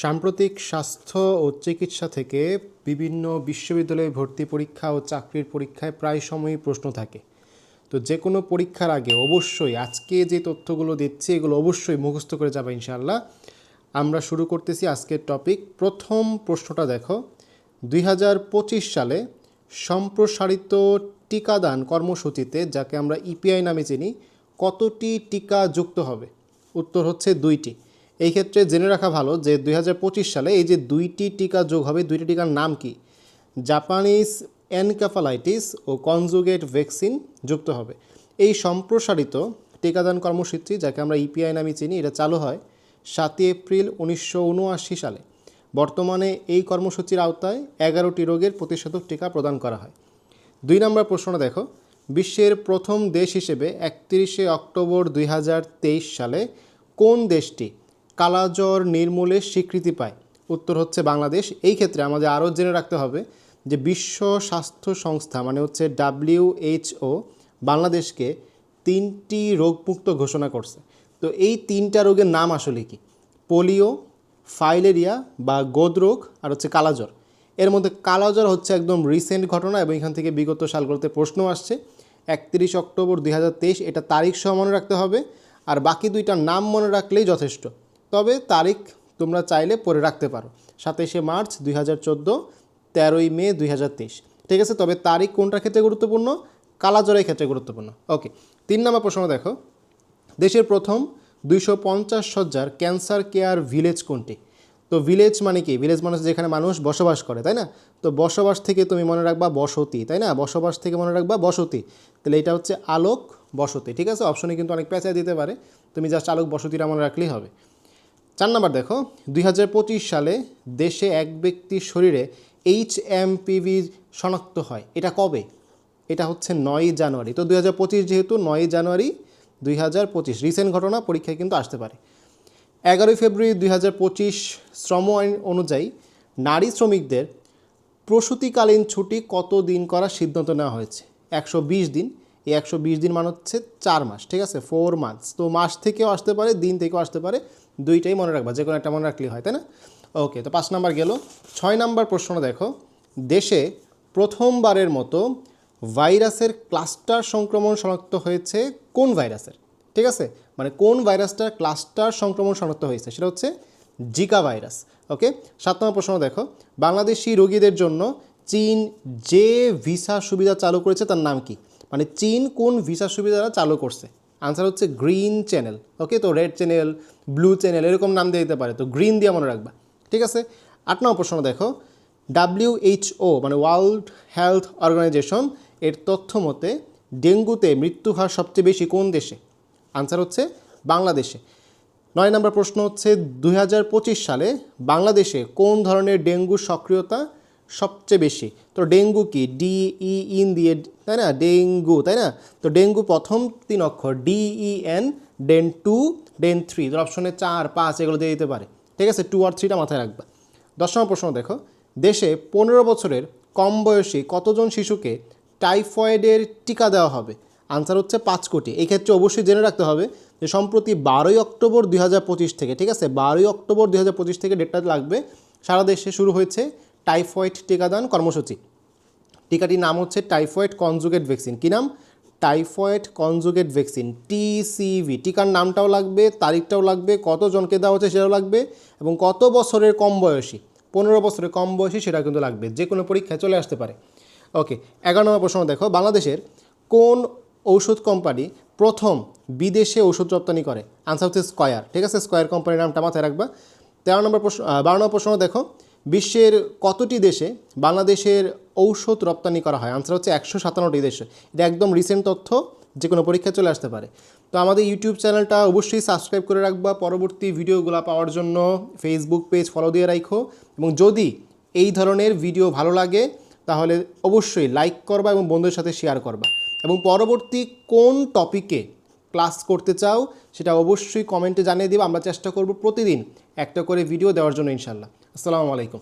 সাম্প্রতিক স্বাস্থ্য ও চিকিৎসা থেকে বিভিন্ন বিশ্ববিদ্যালয়ে ভর্তি পরীক্ষা ও চাকরির পরীক্ষায় প্রায় সময়ই প্রশ্ন থাকে। তো যে কোনো পরীক্ষার আগে অবশ্যই আজকে যে তথ্যগুলো দিচ্ছি, এগুলো অবশ্যই মুখস্থ করে যাবে ইনশাআল্লাহ। আমরা শুরু করতেছি আজকের টপিক। প্রথম প্রশ্নটা দেখো। দুই হাজার পঁচিশ সালে সম্প্রসারিত টিকাদান কর্মসূচিতে, যাকে আমরা ইপিআই নামে চিনি, কতটি টিকা যুক্ত হবে? উত্তর হচ্ছে দুইটি। এই ক্ষেত্রে জেনে রাখা ভালো যে দুই হাজার পঁচিশ সালে এই যে দুইটি টিকা যোগ হবে, দুইটি টিকার নাম কি? জাপানিজ এনকাফালাইটিস ও কনজুগেট ভ্যাকসিন যুক্ত হবে। এই সম্প্রসারিত টিকাদান কর্মসূচি, যাকে আমরা ইপিআই নামে চিনি, এটা চালু হয় সাতই এপ্রিল উনিশশো উনআশি সালে। বর্তমানে এই কর্মসূচির আওতায় এগারোটি রোগের প্রতিষেধক টিকা প্রদান করা হয়। দুই নম্বর প্রশ্নটা দেখো। বিশ্বের প্রথম দেশ হিসেবে একত্রিশে অক্টোবর দুই হাজার তেইশ সালে কোন দেশটি কালাজ্বর নির্মূলের স্বীকৃতি পায়। উত্তর হচ্ছে বাংলাদেশ। এই ক্ষেত্রে আমাদের আরও জেনে রাখতে হবে যে বিশ্ব স্বাস্থ্য সংস্থা মানে হচ্ছে ডাব্লিউএইচও বাংলাদেশকে তিনটি রোগমুক্ত ঘোষণা করছে। তো এই তিনটা রোগের নাম আসলে কি? পোলিও, ফাইলেরিয়া বা গোদরোগ আর হচ্ছে কালাজ্বর। এর মধ্যে কালাজ্বর হচ্ছে একদম রিসেন্ট ঘটনা এবং এখান থেকে বিগত সালগুলোতে প্রশ্ন আসছে। একত্রিশ অক্টোবর দুই এটা তারিখ সহ মনে রাখতে হবে। আর বাকি দুইটার নাম মনে রাখলেই যথেষ্ট। তবে তারিখ তোমরা চাইলে পরে রাখতে পারো। সাতাইশে মার্চ দুই হাজার চোদ্দ, তেরোই মে দুই হাজার তেইশ। ঠিক আছে? তবে তারিখ কোনটার ক্ষেত্রে গুরুত্বপূর্ণ? কালাজ্বরের ক্ষেত্রে গুরুত্বপূর্ণ। ওকে, তিন নম্বর প্রশ্ন দেখো। দেশের প্রথম দুইশো পঞ্চাশ সজ্জার ক্যান্সার কেয়ার ভিলেজ কোনটি? তো ভিলেজ মানে কি? ভিলেজ মানে হচ্ছে যেখানে মানুষ বসবাস করে, তাই না? তো বসবাস থেকে তুমি মনে রাখবা বসতি, তাই না? বসবাস থেকে মনে রাখবা বসতি। তাহলে এটা হচ্ছে আলোক বসতি, ঠিক আছে? অপশনে কিন্তু অনেক পেঁচায় দিতে পারে। তুমি জাস্ট আলোক বসতিটা মনে রাখলেই হবে। চার নম্বর দেখো, দুই হাজার পঁচিশ সালে দেশে এক ব্যক্তির শরীরে এইচ এম পিভি শনাক্ত হয়। এটা কবে? এটা হচ্ছে নয়ই জানুয়ারি। তো দুই হাজার পঁচিশ যেহেতু নয়ই জানুয়ারি দুই হাজার পঁচিশ, রিসেন্ট ঘটনা, পরীক্ষায় কিন্তু আসতে পারে। এগারোই ফেব্রুয়ারি দুই হাজার পঁচিশ, শ্রম আইন অনুযায়ী নারী শ্রমিকদের প্রসূতিকালীন ছুটি কত দিন করার সিদ্ধান্ত নেওয়া হয়েছে? একশো বিশ দিন এই একশো বিশ দিন মানে হচ্ছে চার মাস, ঠিক আছে? ফোর মান্থস তো মাস থেকেও আসতে পারে, দিন থেকেও আসতে পারে, দুইটাই মনে রাখবা যে কোনো একটা মনে রাখলেই হয়, তাই না? ওকে তো পাঁচ নাম্বার গেল। ছয় নাম্বার প্রশ্ন দেখো। দেশে প্রথমবারের মতো ভাইরাসের ক্লাস্টার সংক্রমণ শনাক্ত হয়েছে কোন ভাইরাসের? ঠিক আছে? মানে কোন ভাইরাসটার ক্লাস্টার সংক্রমণ শনাক্ত হয়েছে? সেটা হচ্ছে জিকা ভাইরাস। ওকে সাত নম্বর প্রশ্ন দেখো। বাংলাদেশি রোগীদের জন্য চীন যে ভিসা সুবিধা চালু করেছে, তার নাম কি? মানে চীন কোন ভিসা সুবিধা চালু করছে? আনসার হচ্ছে গ্রিন চ্যানেল ওকে তো রেড চ্যানেল ব্লু চ্যানেল এরকম নাম দিয়ে দিতে পারে। তো গ্রিন দিয়ে মনে রাখবা, ঠিক আছে? আট নম্বর প্রশ্ন দেখো ডাব্লিউএইচও মানে ওয়ার্ল্ড হেলথ অর্গানাইজেশন এর তথ্য মতে ডেঙ্গুতে মৃত্যু হার সবচেয়ে বেশি কোন দেশে? আনসার হচ্ছে বাংলাদেশে। নয় নম্বর প্রশ্ন হচ্ছে দু হাজার পঁচিশ সালে বাংলাদেশে কোন ধরনের ডেঙ্গুর সক্রিয়তা সবচেয়ে বেশি। তো ডেঙ্গু কি? ডি ই ইন দিয়ে, তাই না? ডেঙ্গু, তাই না? তো ডেঙ্গু প্রথম তিন অক্ষর D E N den two den three তোর অপশনে চার, পাঁচ এগুলো দিয়ে দিতে পারে। ঠিক আছে? টু আর থ্রিটা মাথায় রাখবা। দশ নম্বর প্রশ্ন দেখো। দেশে পনেরো বছরের কম বয়সী কতজন শিশুকে টাইফয়েডের টিকা দেওয়া হবে? আনসার হচ্ছে পাঁচ কোটি। এই ক্ষেত্রে অবশ্যই জেনে রাখতে হবে যে সম্প্রতি বারোই অক্টোবর দুই হাজার পঁচিশ থেকে, ঠিক আছে? বারোই অক্টোবর দুই হাজার পঁচিশ থেকে ডেটটা লাগবে। সারা দেশে শুরু হয়েছে টাইফয়েড টিকাদান কর্মসূচি। টিকাটির নাম হচ্ছে টাইফয়েড কনজুগেট ভ্যাকসিন। কী নাম? Typhoid conjugate vaccine, TCV. টিকার নামটাও লাগবে, তারিখটাও লাগবে, কতজনকে দেওয়া হচ্ছে সেটাও লাগবে এবং কত বছরের কম বয়সী, পনেরো বছরের কম বয়সী সেটা কিন্তু লাগবে, যে কোনো পরীক্ষায় চলে আসতে পারে। ওকে, এগারো নম্বর প্রশ্ন দেখো, বাংলাদেশের কোন ঔষধ কোম্পানি প্রথম বিদেশে ওষুধ রপ্তানি করে? আনসার হচ্ছে স্কয়ার। ঠিক আছে, স্কয়ার কোম্পানির নামটা মাথায় রাখবা। তেরো নম্বর প্রশ্ন বারো নম্বর প্রশ্ন দেখো বিশ্বের কতটি দেশে বাংলাদেশের ঔষধ রপ্তানি করা হয়? আনসার হচ্ছে একশো সাতান্নটি দেশে। এটা একদম রিসেন্ট তথ্য, যে কোনো পরীক্ষায় চলে আসতে পারে। তো আমাদের ইউটিউব চ্যানেলটা অবশ্যই সাবস্ক্রাইব করে রাখবা। পরবর্তী ভিডিওগুলো পাওয়ার জন্য ফেসবুক পেজ ফলো দিয়ে রাখো এবং যদি এই ধরনের ভিডিও ভালো লাগে, তাহলে অবশ্যই লাইক করবা এবং বন্ধুদের সাথে শেয়ার করবা। এবং পরবর্তী কোন টপিকে ক্লাস করতে চাও, সেটা অবশ্যই কমেন্টে জানিয়ে দিবা। আমরা চেষ্টা করব প্রতিদিন একটা করে ভিডিও দেওয়ার জন্য ইনশাল্লাহ আসসালামু আলাইকুম